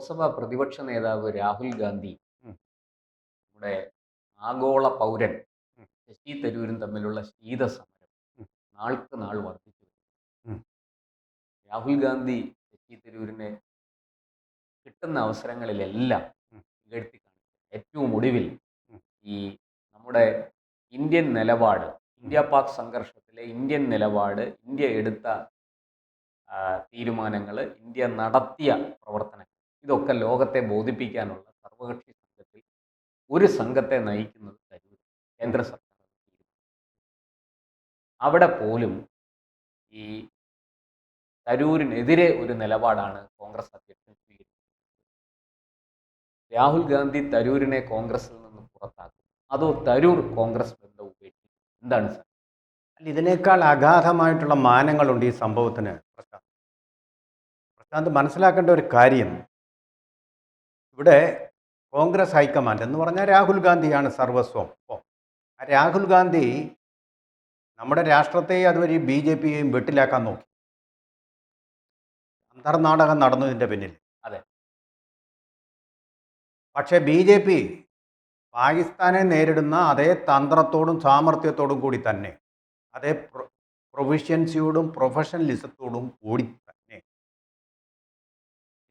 ലോക്സഭാ പ്രതിപക്ഷ നേതാവ് രാഹുൽ ഗാന്ധി നമ്മുടെ ആഗോള പൗരൻ. ശശി തരൂരും തമ്മിലുള്ള ശീതസമരം സമരം നാൾക്ക് നാൾ വർദ്ധിച്ചു രാഹുൽ ഗാന്ധി ശശി തരൂരിനെ കിട്ടുന്ന അവസരങ്ങളിലെല്ലാം ഉം. കാണിച്ചു. ഏറ്റവും ഒടുവിൽ ഈ നമ്മുടെ ഇന്ത്യൻ നിലപാട് ഇന്ത്യ പാക് സംഘർഷത്തിലെ ഇന്ത്യൻ നിലപാട് ഇന്ത്യ എടുത്ത തീരുമാനങ്ങൾ ഇന്ത്യ നടത്തിയ പ്രവർത്തനങ്ങൾ ഇതൊക്കെ ലോകത്തെ ബോധിപ്പിക്കാനുള്ള സർവകക്ഷി സംഘത്തിൽ ഒരു സംഘത്തെ നയിക്കുന്നത് തരൂർ കേന്ദ്ര സർക്കാർ അവിടെ പോലും ഈ തരൂരിനെതിരെ ഒരു നിലപാടാണ് കോൺഗ്രസ് അധ്യക്ഷൻ രാഹുൽ ഗാന്ധി തരൂരിനെ കോൺഗ്രസിൽ നിന്ന് പുറത്താക്കും. അതോ തരൂർ കോൺഗ്രസ് ബന്ധം ഉപേക്ഷിക്കും? എന്താണ് അല്ല, ഇതിനേക്കാൾ അഗാധമായിട്ടുള്ള മാനങ്ങളുണ്ട് ഈ സംഭവത്തിന് പ്രശാന്ത്. പ്രശാന്ത് മനസ്സിലാക്കേണ്ട ഒരു കാര്യം ഇവിടെ കോൺഗ്രസ് ഹൈക്കമാൻഡ് എന്ന് പറഞ്ഞാൽ രാഹുൽ ഗാന്ധിയാണ് സർവസ്വം. ഇപ്പോൾ ആ രാഹുൽ ഗാന്ധി നമ്മുടെ രാഷ്ട്രത്തെയും അതുവഴി ബി ജെ പിയെയും വെട്ടിലാക്കാൻ നോക്കി. അന്തർനാടകം നടന്നു ഇതിന്റെ പിന്നിൽ. അതെ. പക്ഷേ ബി ജെ പി പാകിസ്ഥാനെ നേരിടുന്ന അതേ തന്ത്രത്തോടും സാമർഥ്യത്തോടും കൂടി തന്നെ അതേ പ്രൊ പ്രൊഫഷ്യൻസിയോടും പ്രൊഫഷണലിസത്തോടും കൂടി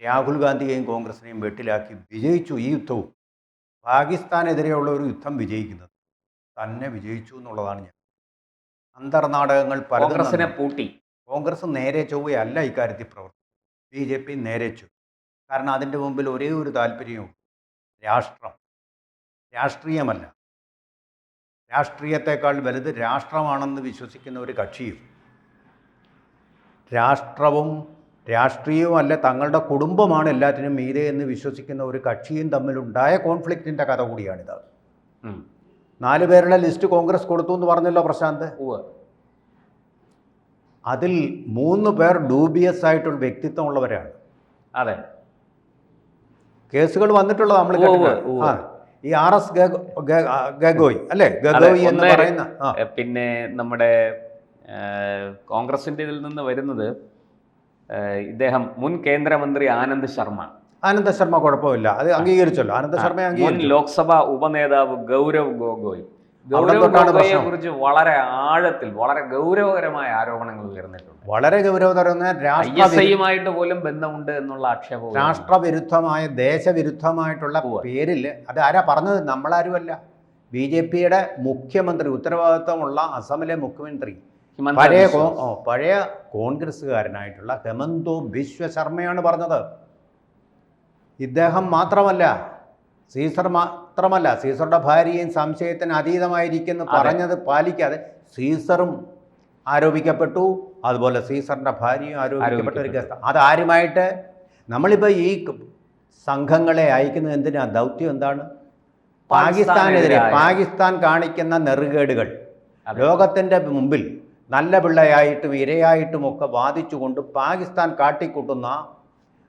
രാഹുൽ ഗാന്ധിയെയും കോൺഗ്രസിനെയും വെട്ടിലാക്കി വിജയിച്ചു ഈ യുദ്ധവും. പാകിസ്ഥാനെതിരെയുള്ള ഒരു യുദ്ധം വിജയിക്കുന്നത്. തന്നെ വിജയിച്ചു എന്നുള്ളതാണ് ഞാൻ. അന്തർനാടകങ്ങൾ കോൺഗ്രസിനെ പൂട്ടി. കോൺഗ്രസ് നേരെ ചൊവ്വയല്ല ഇക്കാര്യത്തിൽ പ്രവർത്തിച്ചു ബി ജെ പി നേരെ ചൊവ്വ. കാരണം അതിന്റെ മുമ്പിൽ ഒരേ ഒരു താല്പര്യവും രാഷ്ട്രം. രാഷ്ട്രീയമല്ല. രാഷ്ട്രീയത്തെക്കാൾ വലുത് രാഷ്ട്രമാണെന്ന് വിശ്വസിക്കുന്ന ഒരു കക്ഷിയും. രാഷ്ട്രവും രാഷ്ട്രീയവും അല്ല തങ്ങളുടെ കുടുംബമാണ് എല്ലാറ്റിനും മീതെ എന്ന് വിശ്വസിക്കുന്ന ഒരു കക്ഷിയും തമ്മിലുണ്ടായ കോൺഫ്ലിക്റ്റിന്റെ കഥ കൂടിയാണിത്. നാല് പേരുടെ ലിസ്റ്റ് കോൺഗ്രസ് കൊടുത്തു എന്ന് പറഞ്ഞല്ലോ പ്രശാന്ത്? അതിൽ മൂന്ന് പേർ ഡൂബിയസ് ആയിട്ടുള്ള വ്യക്തിത്വമുള്ളവരാണ്. അതെ. കേസുകൾ വന്നിട്ടുള്ളത് നമ്മൾ. ആ ഈ ആർ എസ് ഗഗോയ് അല്ലേ? ഗഗോയ് എന്ന് പറയുന്ന പിന്നെ നമ്മുടെ കോൺഗ്രസിന്റെ കോൺഗ്രസിന്റെ ഇതിൽ നിന്ന് വരുന്നത് ഇദ്ദേഹം മുൻ കേന്ദ്രമന്ത്രി ആനന്ദ് ശർമ്മ. ആനന്ദ ശർമ്മ കുഴപ്പമില്ല. അത് അംഗീകരിച്ചല്ലോ. ആനന്ദ ശർമ്മ മുൻ അംഗീകരിച്ചു. ലോക്സഭാ ഉപനേതാവ് ഗൗരവ് ഗോഗോയ്. ഗൗരവ് ഗോഗോയെ കുറിച്ച് വളരെ ആഴത്തിൽ വളരെ ഗൗരവകരമായ ആരോപണങ്ങൾ ഉയർന്നിട്ടുണ്ട്. വളരെ ഗൗരവതരം ഐ രാഷ്ട്ര എസ് ഐയുമായിട്ട് പോലും ബന്ധമുണ്ട് എന്നുള്ള ആക്ഷേപം രാഷ്ട്രവിരുദ്ധമായ ദേശവിരുദ്ധമായിട്ടുള്ള പേരിൽ അത് ആരാ പറഞ്ഞത്? നമ്മളാരുമല്ല. ബി ജെ പിയുടെ മുഖ്യമന്ത്രി ഉത്തരവാദിത്വമുള്ള അസമിലെ മുഖ്യമന്ത്രി പഴയ പഴയ കോൺഗ്രസ്സുകാരനായിട്ടുള്ള ഹെമന്തോ ബിശ്വ ശർമ്മയാണ് പറഞ്ഞത്. ഇദ്ദേഹം മാത്രമല്ല സീസർ മാത്രമല്ല സീസറുടെ ഭാര്യയും സംശയത്തിന് അതീതമായിരിക്കുന്നു അതെ. പറഞ്ഞത് പാലിക്കാതെ സീസറും ആരോപിക്കപ്പെട്ടു അതുപോലെ സീസറിന്റെ ഭാര്യയും ആരോപിക്കപ്പെട്ട ഒരു കേസ്. അതാരുമായിട്ട്? നമ്മളിപ്പോൾ ഈ സംഘങ്ങളെ അയക്കുന്നത് എന്തിനാ? ദൗത്യം എന്താണ്? പാകിസ്ഥാനെതിരെ പാകിസ്ഥാൻ കാണിക്കുന്ന നെറുകേടുകൾ. ലോകത്തിന്റെ ലോകത്തിന്റെ മുമ്പിൽ നല്ല പിള്ളയായിട്ടും ഇരയായിട്ടുമൊക്കെ വാദിച്ചുകൊണ്ട് പാകിസ്ഥാൻ കാട്ടിക്കൂട്ടുന്ന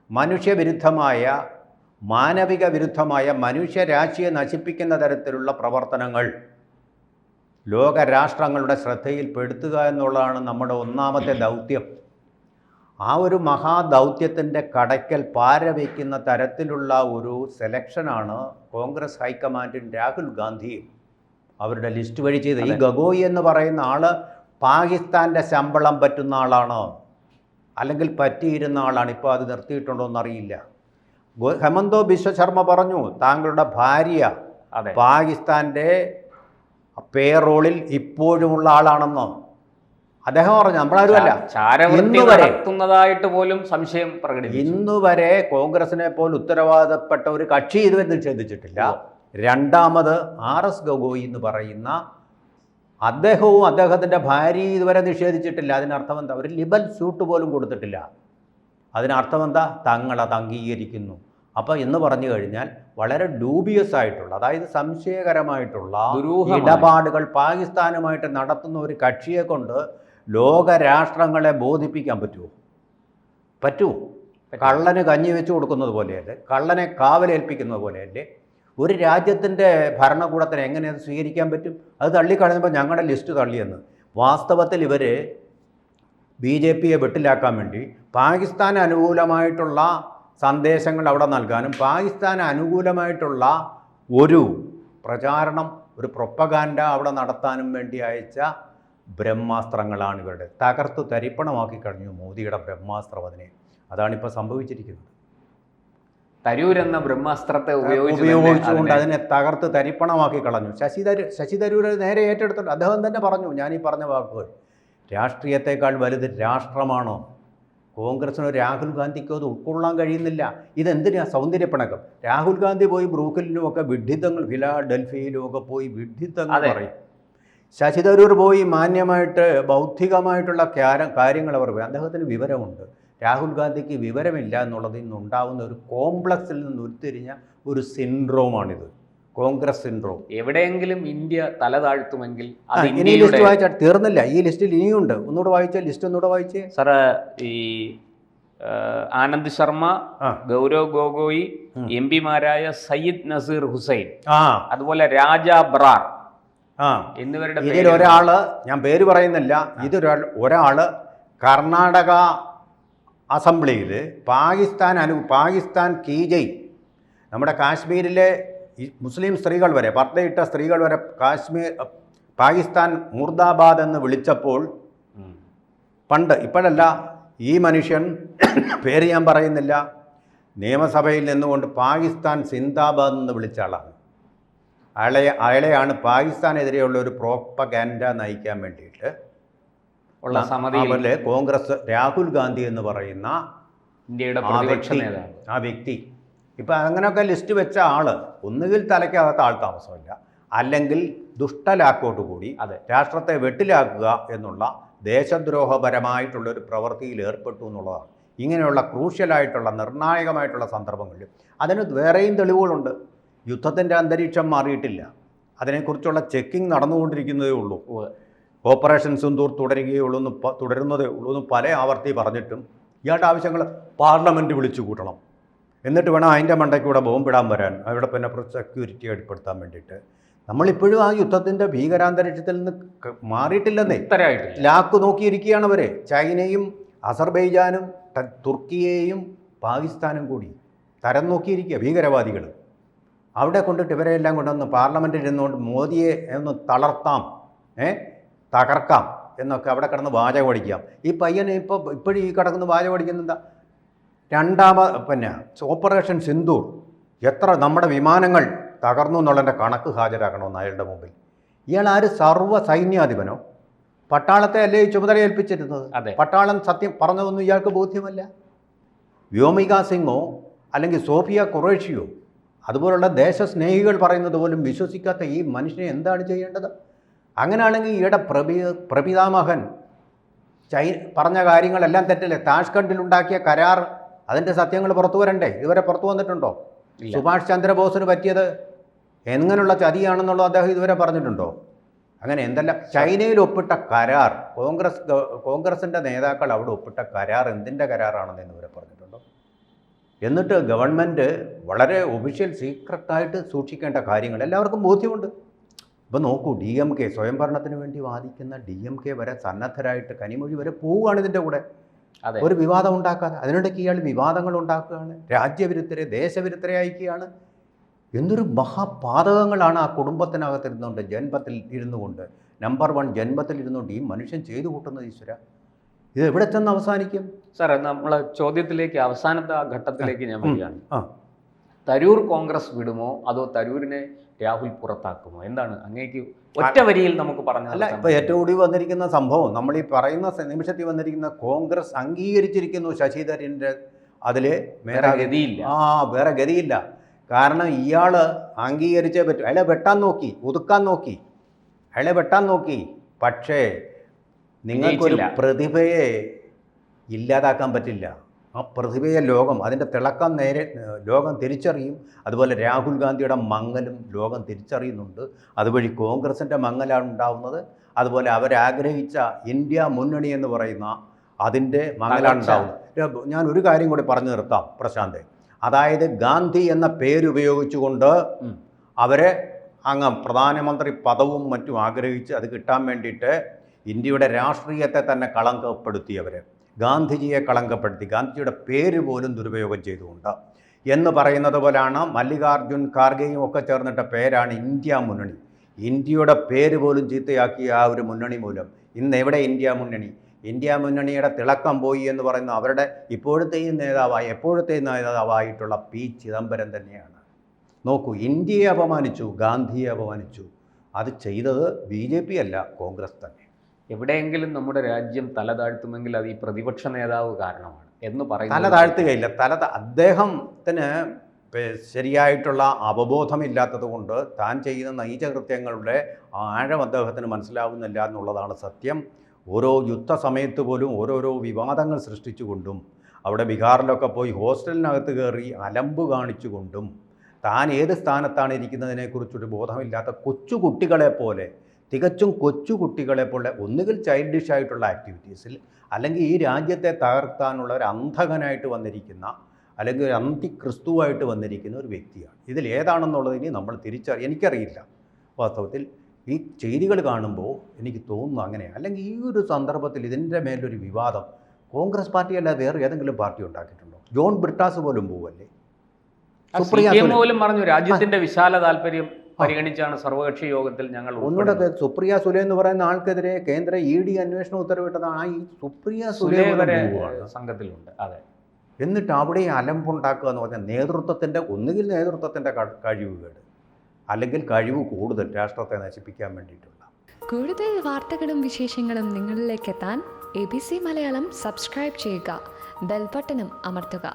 മനുഷ്യവിരുദ്ധമായ മാനവിക വിരുദ്ധമായ മനുഷ്യരാശിയെ നശിപ്പിക്കുന്ന തരത്തിലുള്ള പ്രവർത്തനങ്ങൾ ലോകരാഷ്ട്രങ്ങളുടെ ശ്രദ്ധയിൽപ്പെടുത്തുക എന്നുള്ളതാണ് നമ്മുടെ ഒന്നാമത്തെ ദൗത്യം. ആ ഒരു മഹാദൗത്യത്തിന്റെ കടയ്ക്കൽ പാര വയ്ക്കുന്ന തരത്തിലുള്ള ഒരു സെലക്ഷനാണ് കോൺഗ്രസ് ഹൈക്കമാൻഡും രാഹുൽ ഗാന്ധിയും. അവരുടെ ലിസ്റ്റ് വഴി ചെയ്ത് ഈ ഗഗോയി എന്ന് പറയുന്ന ആൾ പാകിസ്ഥാന്റെ ശമ്പളം പറ്റുന്ന ആളാണോ? അല്ലെങ്കിൽ പറ്റിയിരുന്ന ആളാണ്? ഇപ്പോൾ അത് നിർത്തിയിട്ടുണ്ടോ എന്നറിയില്ല. ഹെമന്തോ ബിശ്വ ശർമ്മ പറഞ്ഞു താങ്കളുടെ ഭാര്യ പാകിസ്ഥാന്റെ പേറോളിൽ ഇപ്പോഴുമുള്ള ആളാണെന്നോ? അദ്ദേഹം പറഞ്ഞു നമ്മളാരുമല്ല. ഇന്ന് വരെ- പോലും സംശയം പ്രകടിപ്പിച്ചു. ഇന്ന് വരെ കോൺഗ്രസിനെ പോലെ ഉത്തരവാദപ്പെട്ട ഒരു കക്ഷി ഇതുവരെ നിഷേധിച്ചിട്ടില്ല രണ്ടാമത് ആർ എസ് ഗഗോയി എന്ന് പറയുന്ന അദ്ദേഹവും അദ്ദേഹത്തിന്റെ ഭാര്യയും ഇതുവരെ നിഷേധിച്ചിട്ടില്ല. അതിനർത്ഥം എന്താ? ഒരു ലിബൽ സ്യൂട്ട് പോലും കൊടുത്തിട്ടില്ല. അതിനർത്ഥം എന്താ? തങ്ങളത് അംഗീകരിക്കുന്നു. അപ്പോൾ എന്ന് പറഞ്ഞു കഴിഞ്ഞാൽ വളരെ ഡൂബിയസ് ആയിട്ടുള്ള അതായത് സംശയകരമായിട്ടുള്ള. ഇടപാടുകൾ പാകിസ്ഥാനുമായിട്ട് നടത്തുന്ന ഒരു കക്ഷിയെ കൊണ്ട് ലോകരാഷ്ട്രങ്ങളെ ബോധിപ്പിക്കാൻ പറ്റുമോ? പറ്റുമോ കള്ളന് കഞ്ഞി വെച്ച് കൊടുക്കുന്നത് പോലെയല്ലേ? കള്ളനെ കാവലേൽപ്പിക്കുന്നത് പോലെയല്ലേ? ഒരു രാജ്യത്തിന്റെ ഭരണകൂടത്തിന് എങ്ങനെ അത് സ്വീകരിക്കാൻ പറ്റും? അത് തള്ളിക്കളഞ്ഞപ്പോൾ ഞങ്ങളുടെ ലിസ്റ്റ് തള്ളിയെന്ന്. വാസ്തവത്തിൽ ഇവർ ബി ജെ പിയെ വെട്ടിലാക്കാൻ വേണ്ടി പാകിസ്ഥാൻ അനുകൂലമായിട്ടുള്ള സന്ദേശങ്ങൾ അവിടെ നൽകാനും പാകിസ്ഥാൻ അനുകൂലമായിട്ടുള്ള ഒരു പ്രചാരണം ഒരു പ്രൊപ്പഗാൻഡ അവിടെ നടത്താനും വേണ്ടി അയച്ച ബ്രഹ്മാസ്ത്രങ്ങളാണ് ഇവരുടെ. തകർത്ത് തരിപ്പണമാക്കി കഴിഞ്ഞു മോദിയുടെ ബ്രഹ്മാസ്ത്രം അതിനെ അതാണിപ്പോൾ സംഭവിച്ചിരിക്കുന്നത്. തരൂർ എന്ന ബ്രഹ്മാസ്ത്രത്തെ ഉപയോഗിച്ചുകൊണ്ട് അതിനെ- തകർത്ത് തരിപ്പണമാക്കി കളഞ്ഞു. ശശി തരൂർ ശശി തരൂർ നേരെ ഏറ്റെടുത്തിട്ട് അദ്ദേഹം തന്നെ പറഞ്ഞു ഞാൻ ഈ പറഞ്ഞ വാക്കുകൾ. രാഷ്ട്രീയത്തെക്കാൾ വലുത് രാഷ്ട്രമാണോ? കോൺഗ്രസിനോ രാഹുൽ ഗാന്ധിക്കോ അത് ഉൾക്കൊള്ളാൻ കഴിയുന്നില്ല. ഇതെന്തിനാ സൗന്ദര്യപ്പിണക്കം? രാഹുൽ ഗാന്ധി പോയി ബ്രൂക്കലിനും ഒക്കെ വിഡ്ഢിത്തങ്ങൾ ഡൽഹിയിലും ഒക്കെ പോയി വിഡ്ഢിത്തങ്ങൾ പറയും. ശശി തരൂർ പോയി മാന്യമായിട്ട് ബൗദ്ധികമായിട്ടുള്ള കാര്യങ്ങൾ അവർ അദ്ദേഹത്തിന് വിവരമുണ്ട്. രാഹുൽ ഗാന്ധിക്ക് വിവരമില്ല എന്നുള്ളതിൽ നിന്നുണ്ടാവുന്ന ഒരു കോംപ്ലക്സിൽ നിന്ന് ഉരുത്തിരിഞ്ഞ ഒരു സിൻഡ്രോമാണിത്. കോൺഗ്രസ് സിൻഡ്രോം. എവിടെയെങ്കിലും ഇന്ത്യ തല താഴ്ത്തുമെങ്കിൽ ഇനി ലിസ്റ്റ് വായിച്ചാൽ തീർന്നില്ല. ഈ ലിസ്റ്റിൽ ഇനിയുണ്ട്. ഒന്നുകൂടെ വായിച്ചേ ലിസ്റ്റ് ഒന്നുകൂടെ വായിച്ചേ. സാറ് ഈ ആനന്ദ് ശർമ്മ ഗൗരവ് ഗോഗോയി. എം പിമാരായ സയ്യിദ് നസീർ ഹുസൈൻ അതുപോലെ രാജ ബ്രാർ ആ. എന്നിവരുടെ ഇതിൽ ഒരാൾ ഞാൻ പേര് പറയുന്നില്ല. ഇതൊരാൾ ഒരാൾ കർണാടക അസംബ്ലിയിൽ പാകിസ്ഥാൻ അനു പാകിസ്ഥാൻ കീജയ് നമ്മുടെ കാശ്മീരിലെ മുസ്ലിം സ്ത്രീകൾ വരെ പർദ്ദയിട്ട സ്ത്രീകൾ വരെ കാശ്മീർ പാകിസ്ഥാൻ മുർദാബാദ് എന്ന് വിളിച്ചപ്പോൾ പണ്ട് ഇപ്പോഴല്ല ഈ മനുഷ്യൻ പേര് ഞാൻ പറയുന്നില്ല നിയമസഭയിൽ നിന്നുകൊണ്ട് പാകിസ്ഥാൻ സിന്ദാബാദ് എന്ന് വിളിച്ച ആളാണ്. അയാളെ അയാളെയാണ് പാകിസ്ഥാനെതിരെയുള്ള ഒരു പ്രോപ്പഗാൻഡ നയിക്കാൻ വേണ്ടിയിട്ട് ഉള്ള സമതി അവരിലെ കോൺഗ്രസ് രാഹുൽ ഗാന്ധി എന്ന് പറയുന്ന ഇന്ത്യയുടെ ആ പ്രതിപക്ഷ വ്യക്തി നേതാവ്. ആ വ്യക്തി. ഇപ്പം അങ്ങനെയൊക്കെ ലിസ്റ്റ് വെച്ച ആൾ ഒന്നുകിൽ തലയ്ക്കകത്ത് ആൾ താമസമില്ല അല്ലെങ്കിൽ ദുഷ്ടലാക്കോട്ട് കൂടി അതെ. രാഷ്ട്രത്തെ വെട്ടിലാക്കുക എന്നുള്ള ദേശദ്രോഹപരമായിട്ടുള്ള ഒരു പ്രവൃത്തിയിൽ ഏർപ്പെട്ടു എന്നുള്ളതാണ്. ഇങ്ങനെയുള്ള ക്രൂഷ്യലായിട്ടുള്ള നിർണായകമായിട്ടുള്ള സന്ദർഭങ്ങളിൽ അതിന് വേറെയും തെളിവുകളുണ്ട്. യുദ്ധത്തിന്റെ അന്തരീക്ഷം മാറിയിട്ടില്ല. അതിനെക്കുറിച്ചുള്ള ചെക്കിംഗ് നടന്നുകൊണ്ടിരിക്കുന്നതേ ഉള്ളൂ. ഓപ്പറേഷൻ സിന്ദൂർ തുടരുകയുള്ളൂ എന്ന് തുടരുന്നതേ ഉള്ളൂ എന്ന് പല ആവർത്തി പറഞ്ഞിട്ടും ഇയാളുടെ ആവശ്യങ്ങൾ പാർലമെന്റ് വിളിച്ചു കൂട്ടണം. എന്നിട്ട് വേണം അതിന്റെ മണ്ടയ്ക്കൂടെ ബോംബിടാൻ വരാൻ. അവിടെ പിന്നെ സെക്യൂരിറ്റി ഏർപ്പെടുത്താൻ വേണ്ടിയിട്ട്. നമ്മളിപ്പോഴും ആ യുദ്ധത്തിന്റെ ഭീകരാന്തരീക്ഷത്തിൽ നിന്ന് മാറിയിട്ടില്ലെന്നേ. ഇത്രയായിട്ട് ലാക്ക് നോക്കിയിരിക്കുകയാണ് അവരെ. ചൈനയും അസർബൈജാനും തുർക്കിയേയും പാകിസ്ഥാനും കൂടി തരം നോക്കിയിരിക്കുക ഭീകരവാദികൾ അവിടെ കൊണ്ടിട്ട് ഇവരെയെല്ലാം കൊണ്ടുവന്ന് പാർലമെന്റിൽ ഇരുന്നുകൊണ്ട് മോദിയെ ഒന്ന് തളർത്താം. ഏ? തകർക്കാം എന്നൊക്കെ അവിടെ കിടന്ന് വാചകം അടിക്കാം ഈ പയ്യന് ഇപ്പോൾ ഇപ്പോഴും ഈ കിടക്കുന്ന വാചകം അടിക്കുന്നത് എന്താ? രണ്ടാമത് പിന്നെ ഓപ്പറേഷൻ സിന്ദൂർ. എത്ര നമ്മുടെ വിമാനങ്ങൾ തകർന്നു എന്നുള്ളതിന്റെ കണക്ക് ഹാജരാക്കണമെന്ന് അയാളുടെ മുമ്പിൽ. ഇയാൾ ആര്? സർവ സൈന്യാധിപനോ? പട്ടാളത്തെ അല്ലേ ചുമതല ഏൽപ്പിച്ചിരുന്നത്? അതെ. പട്ടാളം സത്യം പറഞ്ഞതൊന്നും ഇയാൾക്ക് ബോധ്യമല്ല? വ്യോമിക സിംഗോ അല്ലെങ്കിൽ സോഫിയ ഖുറേഷിയോ അതുപോലുള്ള ദേശസ്നേഹികൾ പറയുന്നത് പോലും വിശ്വസിക്കാത്ത ഈ മനുഷ്യനെ എന്താണ് ചെയ്യേണ്ടത്? അങ്ങനെയാണെങ്കിൽ ഈയിടെ പ്രഭി പ്രപിതാമഹൻ ചൈ പറഞ്ഞ കാര്യങ്ങളെല്ലാം തെറ്റല്ലേ? താഷ്കണ്ടിലുണ്ടാക്കിയ കരാർ അതിന്റെ സത്യങ്ങൾ പുറത്തു വരണ്ടേ? ഇതുവരെ പുറത്തു വന്നിട്ടുണ്ടോ? സുഭാഷ് ചന്ദ്രബോസിന് പറ്റിയത് എങ്ങനെയുള്ള ചതിയാണെന്നുള്ളത് അദ്ദേഹം ഇതുവരെ പറഞ്ഞിട്ടുണ്ടോ? അങ്ങനെ എന്തെല്ലാം? ചൈനയിൽ ഒപ്പിട്ട കരാർ കോൺഗ്രസ് കോൺഗ്രസിന്റെ നേതാക്കൾ അവിടെ ഒപ്പിട്ട കരാർ എന്തിന്റെ കരാറാണെന്ന് ഇതുവരെ പറഞ്ഞിട്ടുണ്ടോ? എന്നിട്ട് ഗവൺമെന്റ് വളരെ ഒഫീഷ്യൽ സീക്രട്ടായിട്ട് സൂക്ഷിക്കേണ്ട കാര്യങ്ങൾ എല്ലാവർക്കും ബോധ്യമുണ്ട്. ഇപ്പം നോക്കൂ ഡി എം കെ സ്വയംഭരണത്തിന് വേണ്ടി വാദിക്കുന്ന ഡി എം കെ വരെ സന്നദ്ധരായിട്ട് കനിമൊഴി വരെ പോവുകയാണ് ഇതിന്റെ കൂടെ. ഒരു വിവാദം ഉണ്ടാക്കാതെ. അതിനിടയ്ക്ക് ഇയാൾ വിവാദങ്ങൾ ഉണ്ടാക്കുകയാണ് രാജ്യവിരുദ്ധരെ ദേശവിരുദ്ധരെ അയക്കുകയാണ്. എന്തൊരു മഹാപാതകങ്ങളാണ് ആ കുടുംബത്തിനകത്ത് ഇരുന്നുകൊണ്ട് ജന്മത്തിൽ ഇരുന്നു കൊണ്ട് നമ്പർ വൺ ജന്മത്തിൽ ഇരുന്നുകൊണ്ട് ഈ മനുഷ്യൻ ചെയ്തു കൂട്ടുന്നത് ഈശ്വര. ഇത് എവിടെ ചെന്ന് അവസാനിക്കും? സാറേ നമ്മൾ ചോദ്യത്തിലേക്ക് അവസാനത്തെ ആ ഘട്ടത്തിലേക്ക് ഞാൻ. വരികയാണ്. തരൂർ കോൺഗ്രസ് വിടുമോ? അതോ തരൂരിനെ രാഹുൽ പുറത്താക്കുമോ? എന്താണ് അങ്ങേക്ക് ഒറ്റ വരിയിൽ നമുക്ക് പറഞ്ഞു അല്ല ഇപ്പൊ ഏറ്റവും കൂടി വന്നിരിക്കുന്ന സംഭവം നമ്മൾ ഈ പറയുന്ന നിമിഷത്തിൽ വന്നിരിക്കുന്ന കോൺഗ്രസ് അംഗീകരിച്ചിരിക്കുന്നു ശശിധരന്റെ അതിൽ വേറെ ഗതിയില്ല. ആ വേറെ ഗതിയില്ല. കാരണം ഇയാൾ അംഗീകരിച്ചേ പറ്റൂ അയാളെ വെട്ടാൻ നോക്കി ഒതുക്കാൻ നോക്കി അയാളെ വെട്ടാൻ നോക്കി. പക്ഷേ നിങ്ങൾക്കൊരു. പ്രതിഭയെ ഇല്ലാതാക്കാൻ പറ്റില്ല. ആ പ്രതിഭയെ ലോകം അതിന്റെ തിളക്കം നേരെ ലോകം തിരിച്ചറിയും. അതുപോലെ രാഹുൽ ഗാന്ധിയുടെ മങ്ങലും ലോകം തിരിച്ചറിയുന്നുണ്ട്. അതുവഴി കോൺഗ്രസിന്റെ മങ്ങലാണ് ഉണ്ടാവുന്നത്. അതുപോലെ അവരാഗ്രഹിച്ച ഇന്ത്യ മുന്നണി എന്ന് പറയുന്ന അതിന്റെ മങ്ങലാണ്. ഉണ്ടാവുന്നത്. ഞാൻ ഒരു കാര്യം കൂടി പറഞ്ഞു നിർത്താം പ്രശാന്ത്. അതായത് ഗാന്ധി എന്ന പേരുപയോഗിച്ചുകൊണ്ട്. അവരെ അങ്ങ് പ്രധാനമന്ത്രി പദവും മറ്റും ആഗ്രഹിച്ച് അത് കിട്ടാൻ വേണ്ടിയിട്ട് ഇന്ത്യയുടെ രാഷ്ട്രീയത്തെ തന്നെ കളങ്കപ്പെടുത്തിയവർ ഗാന്ധിജിയെ കളങ്കപ്പെടുത്തി. ഗാന്ധിജിയുടെ പേര് പോലും ദുരുപയോഗം ചെയ്തുകൊണ്ട്. എന്ന് പറയുന്നത് പോലാണ് മല്ലികാർജുൻ ഖാർഗെയും ഒക്കെ ചേർന്നിട്ട പേരാണ് ഇന്ത്യ മുന്നണി. ഇന്ത്യയുടെ പേര് പോലും ചീത്തയാക്കിയ ആ ഒരു മുന്നണി മൂലം. ഇന്ന് എവിടെ ഇന്ത്യ മുന്നണി? ഇന്ത്യ മുന്നണിയുടെ തിളക്കം പോയി എന്ന് പറയുന്ന അവരുടെ ഇപ്പോഴത്തെയും നേതാവായി എപ്പോഴത്തെയും നേതാവായിട്ടുള്ള പി ചിദംബരം തന്നെയാണ്. നോക്കൂ ഇന്ത്യയെ അപമാനിച്ചു ഗാന്ധിയെ അപമാനിച്ചു. അത് ചെയ്തത് ബി ജെ പി അല്ല കോൺഗ്രസ് തന്നെ. എവിടെയെങ്കിലും നമ്മുടെ രാജ്യം തല താഴ്ത്തുമെങ്കിൽ അത് ഈ പ്രതിപക്ഷ നേതാവ് കാരണമാണ് എന്ന് തല പറയുന്നത് താഴ്ത്തുകയില്ല തല അദ്ദേഹത്തിന് ശരിയായിട്ടുള്ള അവബോധമില്ലാത്തത് കൊണ്ട് താൻ ചെയ്യുന്ന നൈജകൃത്യങ്ങളുടെ ആഴം അദ്ദേഹത്തിന് മനസ്സിലാവുന്നില്ല എന്നുള്ളതാണ് സത്യം. ഓരോ യുദ്ധസമയത്ത് പോലും ഓരോരോ വിവാദങ്ങൾ സൃഷ്ടിച്ചുകൊണ്ടും അവിടെ ബീഹാറിലൊക്കെ പോയി ഹോസ്റ്റലിനകത്ത് കയറി അലമ്പ് കാണിച്ചുകൊണ്ടും താൻ ഏത് സ്ഥാനത്താണ് ഇരിക്കുന്നതിനെക്കുറിച്ചൊരു ബോധമില്ലാത്ത കൊച്ചു കുട്ടികളെ പോലെ തികച്ചും കൊച്ചു കുട്ടികളെ പോലെ ഒന്നുകിൽ ചൈൽഡിഷ് ആയിട്ടുള്ള ആക്ടിവിറ്റീസിൽ അല്ലെങ്കിൽ ഈ രാജ്യത്തെ തകർത്താനുള്ള ഒരു അന്ധകനായിട്ട് വന്നിരിക്കുന്ന അല്ലെങ്കിൽ ഒരു അന്തി ക്രിസ്തുവായിട്ട് വന്നിരിക്കുന്ന ഒരു വ്യക്തിയാണ്. ഇതിൽ ഏതാണെന്നുള്ളത് ഇനി നമ്മൾ തിരിച്ചറി എനിക്കറിയില്ല. വാസ്തവത്തിൽ ഈ ചെയ്തികൾ കാണുമ്പോൾ എനിക്ക് തോന്നുന്നു അങ്ങനെ. അല്ലെങ്കിൽ ഈ ഒരു സന്ദർഭത്തിൽ ഇതിന്റെ മേലൊരു വിവാദം. കോൺഗ്രസ് പാർട്ടി അല്ലാതെ വേറെ ഏതെങ്കിലും പാർട്ടി ഉണ്ടാക്കിയിട്ടുണ്ടോ? ജോൺ ബ്രിട്ടാസ് പോലും പോവല്ലേ? സുപ്രിയ പോലും പറഞ്ഞു രാജ്യത്തിന്റെ വിശാല താല്പര്യം പരിഗണിച്ചാണ് സർവകക്ഷി യോഗത്തിൽ ഞങ്ങൾ ഒന്നുകൂടെ. സുപ്രിയ സുലെ എന്ന് പറയുന്ന ആൾക്കെതിരെ കേന്ദ്ര ഇ ഡി അന്വേഷണം ഉത്തരവിട്ടതാണ് ആ ഈ സുപ്രിയ സുലെ. സംഘത്തിലുണ്ട് അതെ എന്നിട്ട് അവിടെ അലമ്പുണ്ടാക്കുക എന്ന് പറഞ്ഞാൽ നേതൃത്വത്തിന്റെ ഒന്നുകിൽ നേതൃത്വത്തിന്റെ കഴിവുകേട് അല്ലെങ്കിൽ കഴിവ് കൂടുതൽ രാഷ്ട്രത്തെ നശിപ്പിക്കാൻ വേണ്ടിയിട്ടുള്ള കൂടുതൽ വാർത്തകളും വിശേഷങ്ങളും നിങ്ങളിലേക്ക് എത്താൻ A B C Malayalam subscribe ചെയ്യുക ബെൽബട്ടനും അമർത്തുക